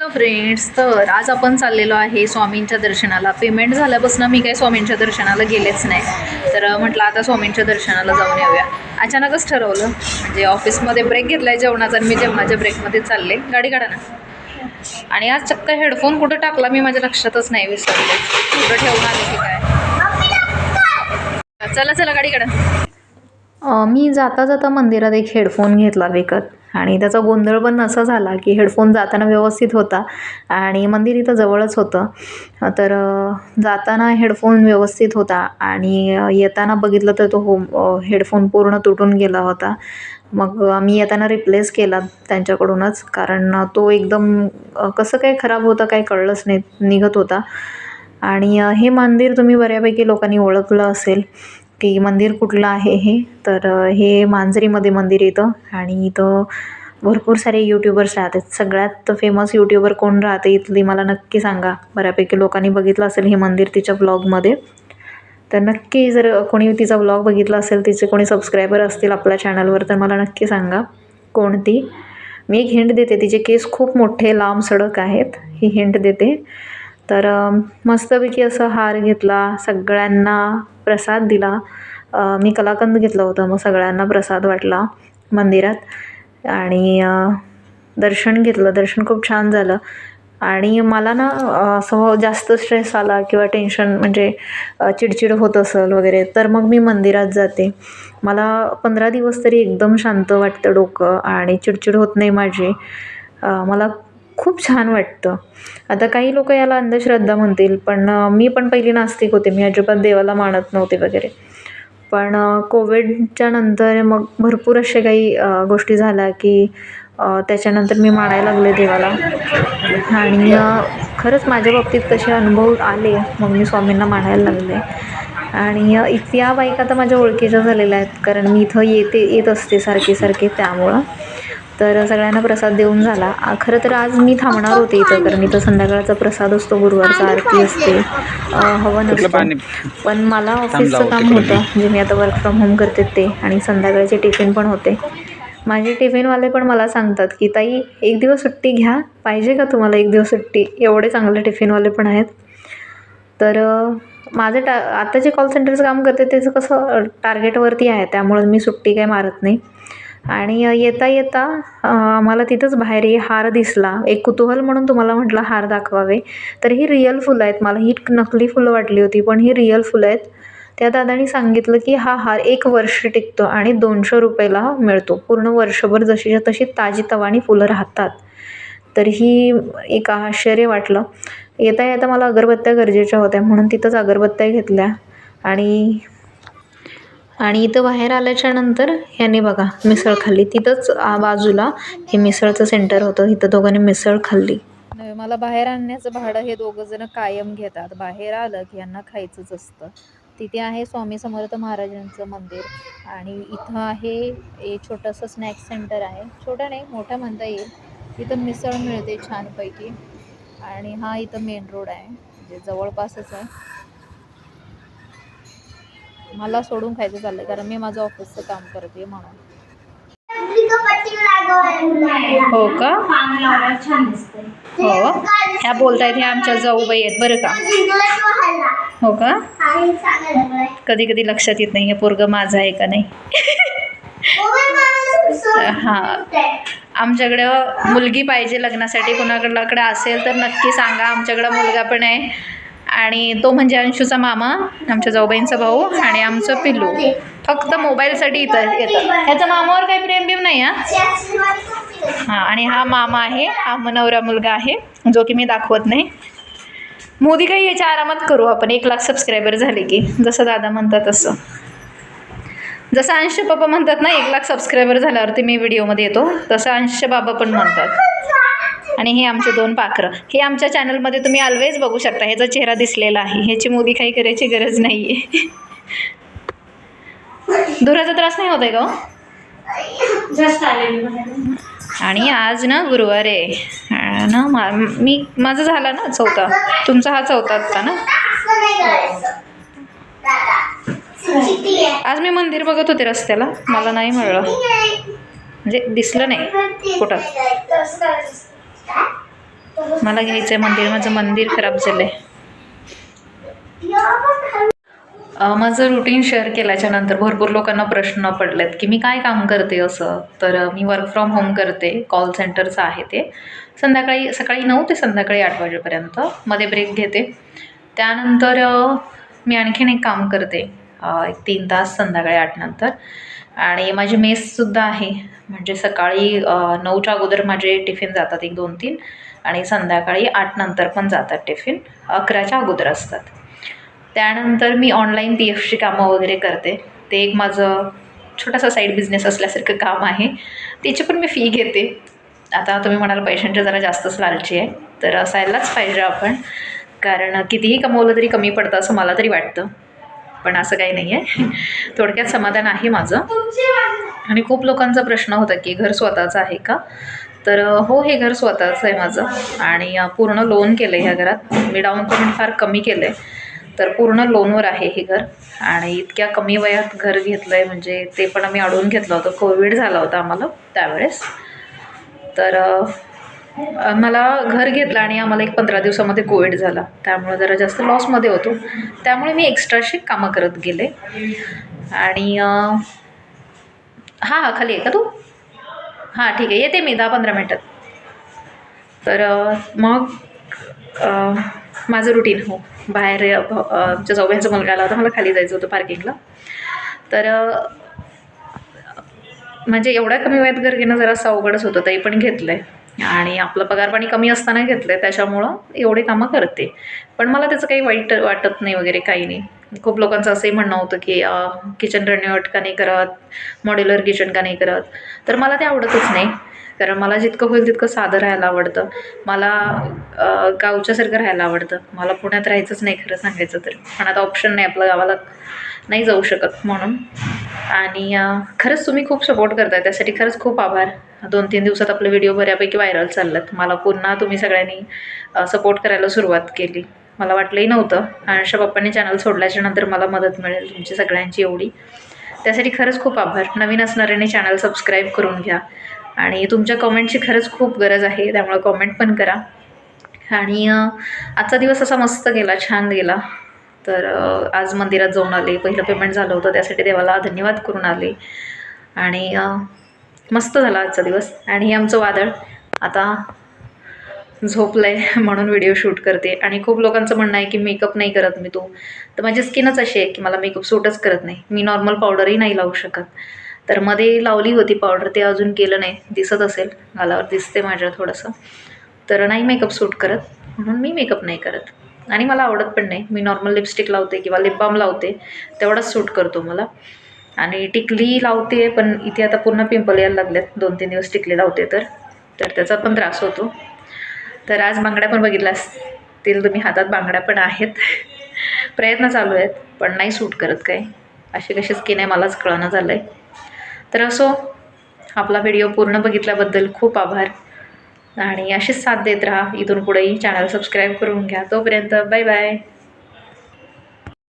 Hello friends तर आज आपण चाललेलो आहे स्वामींच्या दर्शनाला. पेमेंट झाल्यापासून मी काही स्वामींच्या दर्शनाला गेलेच नाही. तर म्हटलं आता स्वामींच्या दर्शनाला जाऊन येऊया. अचानकच ठरवलं म्हणजे ऑफिसमध्ये ब्रेक घेतला आहे जेवणाचा आणि मी जेवणाच्या ब्रेकमध्ये चालले. गाडी काढा ना. आणि आज चक्क हेडफोन कुठं टाकला मी माझ्या लक्षातच नाही विसरले. कुठं ठेवून आले की काय? चला चला गाडी काढा. मी जाता जाता मंदिरात एक हेडफोन घेतला विकत. आणि त्याचा गोंधळ पण असा झाला की हेडफोन जाताना व्यवस्थित होता आणि मंदिर इथं जवळच होतं. तर जाताना हेडफोन व्यवस्थित होता आणि येताना बघितलं तर तो होम हेडफोन पूर्ण तुटून गेला होता. मग आम्ही येताना रिप्लेस केला त्यांच्याकडूनच कारण तो एकदम कसं काय खराब होतं काही कळलंच नाही निघत होता. आणि हे मंदिर तुम्ही बऱ्यापैकी लोकांनी ओळखलं असेल. की मंदिर कुठलं आहे हे? तर हे मांजरीमध्ये मंदिर येतं आणि इथं भरपूर सारे यूट्यूबर्स राहतात. सगळ्यात फेमस यूट्यूबर कोण राहते इथली मला नक्की सांगा. बऱ्यापैकी लोकांनी बघितलं असेल हे मंदिर तिच्या ब्लॉगमध्ये तर नक्की जर कोणी तिचा ब्लॉग बघितला असेल तिचे कोणी सबस्क्रायबर असतील आपल्या चॅनलवर तर मला नक्की सांगा कोणती. मी एक हिंट देते तिचे केस खूप मोठे लांब सडक आहेत. ही हिंट देते. तर मस्तपैकी असं हार घेतला सगळ्यांना प्रसाद दिला. मी कलाकंद घेतलं होतं मग सगळ्यांना प्रसाद वाटला मंदिरात. आणि दर्शन घेतलं दर्शन खूप छान झालं. आणि मला ना असं जास्त स्ट्रेस आला किंवा टेन्शन म्हणजे चिडचिड होत असेल वगैरे तर मग मी मंदिरात जाते. मला पंधरा दिवस तरी एकदम शांत वाटतं डोकं आणि चिडचिड होत नाही माझी. मला खूप छान वाटतं. आता काही लोक याला अंधश्रद्धा म्हणतील पण मी पण पहिली नास्तिक होते. मी अजिबात देवाला मानत नव्हते वगैरे. पण कोविडच्या नंतर मग भरपूर असे काही गोष्टी झाल्या की त्याच्यानंतर मी मानायला लागले देवाला. आणि खरंच माझ्या बाबतीत तसे अनुभव आले. मग मी स्वामींना मानायला लागले. आणि इथ या बाईक आता माझ्या ओळखीच्या झालेल्या आहेत. कारण मी इथं येते येत असते सारखे सारखे त्यामुळं. तर सगळ्यांना प्रसाद देऊन झाला. खरं तर आज मी थांबणार होते इथं कारण इथं संध्याकाळचा प्रसाद असतो गुरुवारचा आरती असते. हवन असतं पाणी? पण मला ऑफिसचं काम होतं म्हणजे मी आता वर्क फ्रॉम होम करते ते आणि संध्याकाळचे टिफिन पण होते. माझे टिफिनवाले पण मला सांगतात की ताई एक दिवस सुट्टी घ्या. पाहिजे का तुम्हाला एक दिवस सुट्टी? एवढे चांगले टिफिनवाले पण आहेत. तर माझं टा आता जे कॉल सेंटरचं काम करते त्याचं कसं टार्गेटवरती आहे त्यामुळं मी सुट्टी काही मारत नाही. आणि येता येता आम्हाला तिथंच बाहेर हे हार दिसला. एक कुतूहल म्हणून तुम्हाला म्हटलं हार दाखवावे. तर ही रिअल फुलं आहेत. मला ही नकली फुलं वाटली होती पण ही रिअल फुलं आहेत. त्या दादानी सांगितलं की हा हार एक वर्ष टिकतो आणि दोनशे रुपयाला मिळतो. पूर्ण वर्षभर जशीच्या तशी ताजी तवाणी फुलं राहतात. तर ही एक आश्चर्य वाटलं. येता येता मला अगरबत्त्या गरजेच्या होत्या म्हणून तिथंच अगरबत्त्या घेतल्या. आणि आणि इथं बाहेर आल्याच्यानंतर ह्याने बघा मिसळ खाल्ली. तिथंच बाजूला हे मिसळचं सेंटर होतं. इथं दोघांनी मिसळ खाल्ली. मला बाहेर आणण्याचं भाडं हे दोघं जण कायम घेतात. बाहेर आलं की यांना खायचंच असतं. तिथे आहे स्वामी समर्थ महाराजांचं मंदिर आणि इथं आहे एक छोटंसं स्नॅक सेंटर आहे. छोटं नाही मोठं म्हणता येईल. इथं मिसळ मिळते छानपैकी. आणि हा इथं मेन रोड आहे म्हणजे जवळपासच आहे. मला सोडून खायचं चाललंय कारण मी माझं ऑफिसचं काम करते म्हणून. हो का? हो. ह्या बोलतायत ह्या आमच्या जाऊबाई आहेत बरं का? हो का? कधी कधी लक्षात येत नाही हे पोरगं माझं आहे का नाही? आमच्याकडं मुलगी पाहिजे लग्नासाठी कोणाकडे असेल तर नक्की सांगा आमच्याकडं मुलगा पण आहे. आणि तो म्हणजे अंशूचा मामा आमच्या जाऊबाईंचा भाऊ आणि आमचं पिल्लू. फक्त मोबाईलसाठी इथं येतं ह्याचा मामावर काही प्रेम बिम नाही हा? हां आणि हा मामा आहे हा मनवरा मुलगा आहे जो की मी दाखवत नाही. मोदी काही याच्या आरामात करू आपण. एक लाख सबस्क्रायबर झाले की. जसं दादा म्हणतात तसं. जसं अंश पप्पा म्हणतात ना एक लाख सबस्क्रायबर झाल्यावरती मी व्हिडिओमध्ये येतो. तसं अंश बाबा पण म्हणतात. आणि हे आमचे दोन पाखरं. हे आमच्या चॅनलमध्ये तुम्ही ऑलवेज बघू शकता. ह्याचा चेहरा दिसलेला आहे ह्याची मोदी काही करायची गरज नाही आहे धुराचा त्रास नाही होत आहे का आणि आज ना गुरुवार आहे. ना मा मी माझं झाला ना चौथा. तुमचा हा चौथा होता ना? आज मी मंदिर बघत होते रस्त्याला. मला नाही मिळलं. म्हणजे दिसलं नाही कुठं? मला घ्यायचं आहे मंदिर. माझं मंदिर खराब झालं आहे माझं रुटीन शेअर केल्याच्यानंतर भरपूर लोकांना प्रश्न पडलेत की मी काय काम करते असं? तर मी वर्क फ्रॉम होम करते. कॉल सेंटरचं आहे ते. संध्याकाळी सकाळी नऊ ते संध्याकाळी आठ वाजेपर्यंत. मध्ये ब्रेक घेते. त्यानंतर मी आणखीन एक काम करते. एक तीन तास संध्याकाळी आठनंतर आणि माझी मेससुद्धा आहे. म्हणजे सकाळी नऊच्या अगोदर माझे टिफिन जातात एक दोन तीन. आणि संध्याकाळी आठनंतर पण जातात टिफिन. अकराच्या अगोदर असतात. त्यानंतर मी ऑनलाईन पी एफची कामं वगैरे करते. ते एक माझं छोटासा साईड बिझनेस असल्यासारखं काम आहे. त्याची पण मी फी घेते. आता तुम्ही म्हणाल पैशांच्या जरा जास्तच लालची आहे. तर असायलाच पाहिजे आपण. कारण कितीही कमवलं तरी कमी पडतं असं मला तरी वाटतं. पण असं काही नाही आहे थोडक्यात समाधान आहे माझं. आणि खूप लोकांचा प्रश्न होता की घर स्वतःचं आहे का? तर हो हे घर स्वतःचं आहे माझं. आणि पूर्ण लोन केलं आहे ह्या घरात. मी डाऊन पेमेंट फार कमी केलं आहे तर पूर्ण लोनवर आहे हे घर. आणि इतक्या कमी वयात घर घेतलं आहे म्हणजे ते पण आम्ही अडवून घेतलं होतं. कोविड झाला होता आम्हाला त्यावेळेस. तर मला घर घेतलं आणि आम्हाला एक पंधरा दिवसामध्ये कोविड झाला. त्यामुळे जरा जास्त लॉसमध्ये होतो. त्यामुळे मी एक्स्ट्राशी कामं करत गेले. आणि हां हां खाली आहे का तू? हां ठीक आहे. येते मी दहा पंधरा मिनटात. तर मग माझं रुटीन हो. बाहेर आमच्या जाऊबाईंचा मुलगा आला होता. मला खाली जायचं होतं पार्किंगला तर म्हणजे एवढ्या कमी वयात घर घेणं जरासं अवघडच होतं. तरी पण घेतलं आहे आणि आपलं पगारपाणी कमी असताना घेतलं आहे त्याच्यामुळं एवढी कामं करते. पण मला त्याचं काही वाईट वाटत नाही वगैरे काही नाही. खूप लोकांचं असंही म्हणणं होतं की किचन रेन्युएट का नाही करत मॉड्युलर किचन का नाही करत. तर मला ते आवडतच नाही. कारण मला जितकं होईल तितकं साधं राहायला आवडतं. मला गावच्यासारखं राहायला आवडतं. मला पुण्यात राहायचंच नाही खरं सांगायचं तर. पण आता ऑप्शन नाही आपलं गावाला. नाही जाऊ शकत म्हणून. आणि खरंच तुम्ही खूप सपोर्ट करताय. त्यासाठी खरंच खूप आभार. दोन तीन दिवसात आपले व्हिडिओ बऱ्यापैकी व्हायरल चाललात मला पुन्हा तुम्ही सगळ्यांनी सपोर्ट करायला सुरुवात केली. मला वाटलंही नव्हतं. आणशा पप्पांनी चॅनल सोडल्याच्या नंतर मला मदत मिळेल तुमची सगळ्यांची एवढी. त्यासाठी खरंच खूप आभार. नवीन असणाऱ्यांनी चॅनल सबस्क्राईब करून घ्या. आणि तुमच्या कमेंटची खरंच खूप गरज आहे. त्यामुळे कमेंट पण करा. आणि आजचा दिवस असा मस्त गेला छान गेला. तर आज मंदिरात जाऊन आले. पहिलं पेमेंट झालं होतं. त्यासाठी देवाला धन्यवाद करून आले. आणि मस्त झाला आजचा दिवस. आणि हे आमचं वादळ. आता झोपलं आहे म्हणून व्हिडिओ शूट करते. आणि खूप लोकांचं म्हणणं आहे की मेकअप नाही करत मी तू. तर माझी स्किनच अशी आहे की मला मेकअप सूटच करत नाही. मी नॉर्मल पावडरही नाही लावू शकत. तर मध्ये लावली होती पावडर ते अजून केलं नाही. दिसत असेल. गालावर दिसते माझ्या थोडंसं. तर नाही मेकअप सूट करत. म्हणून मी मेकअप नाही करत. आणि मला आवडत पण नाही. मी नॉर्मल लिपस्टिक लावते किंवा लिप बाम लावते तेवढाच सूट करतो मला. आणि टिकली लावते पण इथे आता पूर्ण पिंपल यायला लागलेत दोन तीन दिवस टिकली लावते तर. तर त्याचा पण त्रास होतो. तर आज बांगड्या पण बघितल्या असतील तुम्ही. हातात बांगड्या पण आहेत. प्रयत्न चालू आहेत पण नाही सूट करत काय अशी कशी स्किन आहे मलाच कळणं झालं आहे तर असो आपला व्हिडिओ पूर्ण बघितल्याबद्दल खूप आभार. आणि अशीच साथ देत राहा. इथून पुढेही चॅनल सबस्क्राईब करून घ्या. तोपर्यंत बाय बाय